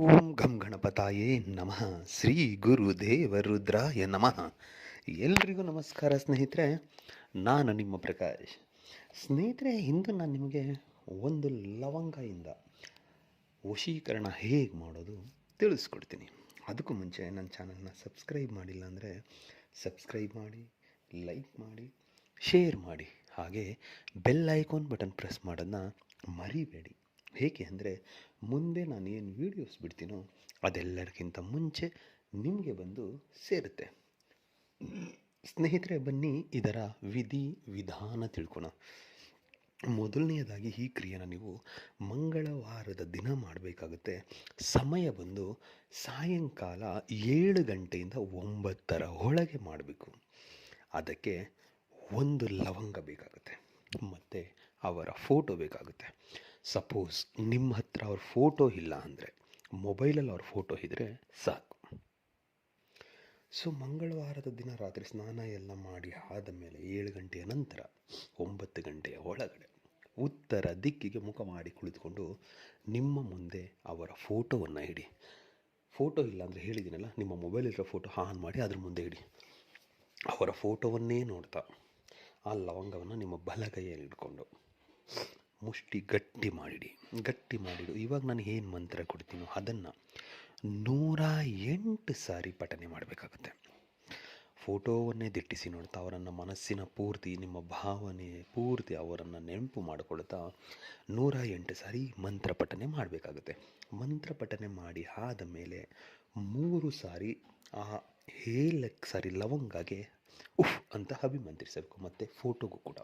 ಓಂ ಗಂ ಗಣಪತಾಯೇ ನಮಃ. ಶ್ರೀ ಗುರುದೇವ ರುದ್ರಾಯ ನಮಃ. ಎಲ್ರಿಗೂ ನಮಸ್ಕಾರ ಸ್ನೇಹಿತರೆ, ನಾನು ನಿಮ್ಮ ಪ್ರಕಾಶ್. ಸ್ನೇಹಿತರೆ, ಇಂದು ನಾನು ನಿಮಗೆ ಒಂದು ಲವಂಗದಿಂದ ವಶೀಕರಣ ಹೇಗೆ ಮಾಡೋದು ತಿಳಿಸ್ಕೊಡ್ತೀನಿ. ಅದಕ್ಕೂ ಮುಂಚೆ ನನ್ನ ಚಾನಲ್ನ ಸಬ್ಸ್ಕ್ರೈಬ್ ಮಾಡಿಲ್ಲ ಅಂದರೆ ಸಬ್ಸ್ಕ್ರೈಬ್ ಮಾಡಿ, ಲೈಕ್ ಮಾಡಿ, ಶೇರ್ ಮಾಡಿ. ಹಾಗೆ ಬೆಲ್ ಐಕಾನ್ ಬಟನ್ ಪ್ರೆಸ್ ಮಾಡೋದನ್ನ ಮರಿಬೇಡಿ. ಏಕೆ ಅಂದರೆ ಮುಂದೆ ನಾನು ಏನು ವೀಡಿಯೋಸ್ ಬಿಡ್ತೀನೋ ಅದೆಲ್ಲರಿಗಿಂತ ಮುಂಚೆ ನಿಮಗೆ ಬಂದು ಸೇರುತ್ತೆ. ಸ್ನೇಹಿತರೆ, ಬನ್ನಿ ಇದರ ವಿಧಿ ವಿಧಾನ ತಿಳ್ಕೊಳ ಮೊದಲನೆಯದಾಗಿ ಈ ಕ್ರಿಯೆನ ನೀವು ಮಂಗಳವಾರದ ದಿನ ಮಾಡಬೇಕಾಗುತ್ತೆ. ಸಮಯ ಬಂದು ಸಾಯಂಕಾಲ ಏಳು ಗಂಟೆಯಿಂದ ಒಂಬತ್ತರ ಒಳಗೆ ಮಾಡಬೇಕು. ಅದಕ್ಕೆ ಒಂದು ಲವಂಗ ಬೇಕಾಗುತ್ತೆ. ಮತ್ತು ಅವರ ಫೋಟೋ ಬೇಕಾಗುತ್ತೆ. ಸಪೋಸ್ ನಿಮ್ಮ ಹತ್ರ ಅವ್ರ ಫೋಟೋ ಇಲ್ಲ ಅಂದರೆ ಮೊಬೈಲಲ್ಲಿ ಅವ್ರ ಫೋಟೋ ಇದ್ದರೆ ಸಾಕು. ಸೊ ಮಂಗಳವಾರದ ದಿನ ರಾತ್ರಿ ಸ್ನಾನ ಎಲ್ಲ ಮಾಡಿ ಆದ ಮೇಲೆ ಏಳು ಗಂಟೆಯ ನಂತರ, ಒಂಬತ್ತು ಗಂಟೆಯ ಒಳಗಡೆ ಉತ್ತರ ದಿಕ್ಕಿಗೆ ಮುಖ ಮಾಡಿ ಕುಳಿತುಕೊಂಡು ನಿಮ್ಮ ಮುಂದೆ ಅವರ ಫೋಟೋವನ್ನು ಇಡಿ. ಫೋಟೋ ಇಲ್ಲ ಅಂದರೆ ಹೇಳಿದ್ದೀನಲ್ಲ ನಿಮ್ಮ ಮೊಬೈಲಿರೋ ಫೋಟೋ ಆನ್ ಮಾಡಿ ಅದ್ರ ಮುಂದೆ ಇಡಿ. ಅವರ ಫೋಟೋವನ್ನೇ ನೋಡ್ತಾ ಆ ಲವಂಗವನ್ನು ನಿಮ್ಮ ಬಲಗೈಯಲ್ಲಿ ಇಟ್ಕೊಂಡು. ಮುಷ್ಟಿ ಗಟ್ಟಿ ಮಾಡಿಡಿ, ಗಟ್ಟಿ ಮಾಡಿಡು. ಇವಾಗ ನಾನು ಏನು ಮಂತ್ರ ಕೊಡ್ತೀನೋ ಅದನ್ನು ನೂರ ಎಂಟು ಸಾರಿ ಪಠನೆ ಮಾಡಬೇಕಾಗತ್ತೆ. ಫೋಟೋವನ್ನೇ ದಿಟ್ಟಿಸಿ ನೋಡ್ತಾ, ಅವರನ್ನು ಮನಸ್ಸಿನ ಪೂರ್ತಿ, ನಿಮ್ಮ ಭಾವನೆ ಪೂರ್ತಿ ಅವರನ್ನು ನೆನಪು ಮಾಡಿಕೊಳ್ತಾ ನೂರ ಎಂಟು ಸಾರಿ ಮಂತ್ರ ಪಠನೆ ಮಾಡಬೇಕಾಗುತ್ತೆ. ಮಂತ್ರ ಪಠನೆ ಮಾಡಿ ಆದ ಮೇಲೆ ಮೂರು ಸಾರಿ ಆ ಏಳಕ್ಕೆ ಸಾರಿ ಲವಂಗಾಗೆ ಉಫ್ ಅಂತ ಅಭಿಮಂತ್ರಿಸಬೇಕು, ಮತ್ತು ಫೋಟೋಗೂ ಕೂಡ.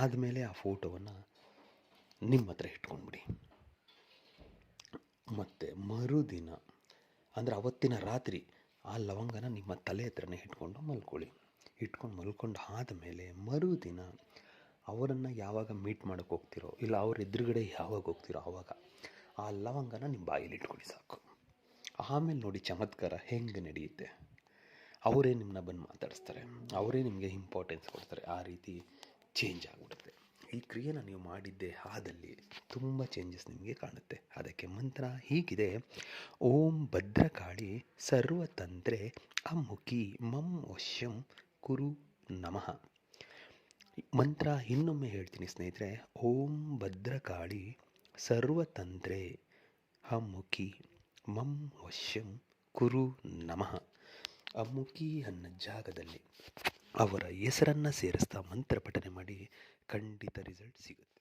ಆದಮೇಲೆ ಆ ಫೋಟೋವನ್ನು ನಿಮ್ಮ ಹತ್ರ ಇಟ್ಕೊಂಡ್ಬಿಡಿ. ಮತ್ತು ಮರುದಿನ, ಅಂದರೆ ಅವತ್ತಿನ ರಾತ್ರಿ ಆ ಲವಂಗನ ನಿಮ್ಮ ತಲೆ ಹತ್ರನೇ ಇಟ್ಕೊಂಡು ಮಲ್ಕೊಳ್ಳಿ. ಇಟ್ಕೊಂಡು ಮಲ್ಕೊಂಡು ಆದಮೇಲೆ ಮರುದಿನ ಅವರನ್ನು ಯಾವಾಗ ಮೀಟ್ ಮಾಡೋಕ್ಕೆ ಹೋಗ್ತಿರೋ, ಇಲ್ಲ ಅವ್ರ ಎದುರುಗಡೆ ಯಾವಾಗ ಹೋಗ್ತಿರೋ ಆವಾಗ ಆ ಲವಂಗನ ನಿಮ್ಮ ಬಾಯಲ್ಲಿ ಇಟ್ಕೊಳ್ಳಿ ಸಾಕು. ಆಮೇಲೆ ನೋಡಿ ಚಮತ್ಕಾರ ಹೆಂಗೆ ನಡೆಯುತ್ತೆ. ಅವರೇ ನಿಮ್ಮನ್ನ ಬಂದು ಮಾತಾಡಿಸ್ತಾರೆ. ಅವರೇ ನಿಮಗೆ ಇಂಪಾರ್ಟೆನ್ಸ್ ಕೊಡ್ತಾರೆ. ಆ ರೀತಿ ಚೇಂಜ್ ಆಗಿಬಿಡುತ್ತೆ. ಈ ಕ್ರಿಯೆನ ನೀವು ಮಾಡಿದ್ದೆ ಆದಲ್ಲಿ ತುಂಬ ಚೇಂಜಸ್ ನಿಮಗೆ ಕಾಣುತ್ತೆ. ಅದಕ್ಕೆ ಮಂತ್ರ ಹೀಗಿದೆ. ಓಂ ಭದ್ರಕಾಳಿ ಸರ್ವತಂತ್ರೆ ಅಮುಖಿ ಮಂ ವಶ್ಯಂ ಕುರು ನಮಃ. ಮಂತ್ರ ಇನ್ನೊಮ್ಮೆ ಹೇಳ್ತೀನಿ ಸ್ನೇಹಿತರೆ. ಓಂ ಭದ್ರಕಾಳಿ ಸರ್ವತಂತ್ರೆ ಅಮುಖಿ ಮಂ ವಶ್ಯಂ ಕುರು ನಮಃ. ಅಮುಖಿ ಅನ್ನೋ ಜಾಗದಲ್ಲಿ ಅವರ ಹೆಸರನ್ನು ಸೇರಿಸ್ತಾ ಮಂತ್ರ ಪಠನೆ ಮಾಡಿ ಖಂಡಿತ ರಿಸಲ್ಟ್ ಸಿಗುತ್ತೆ.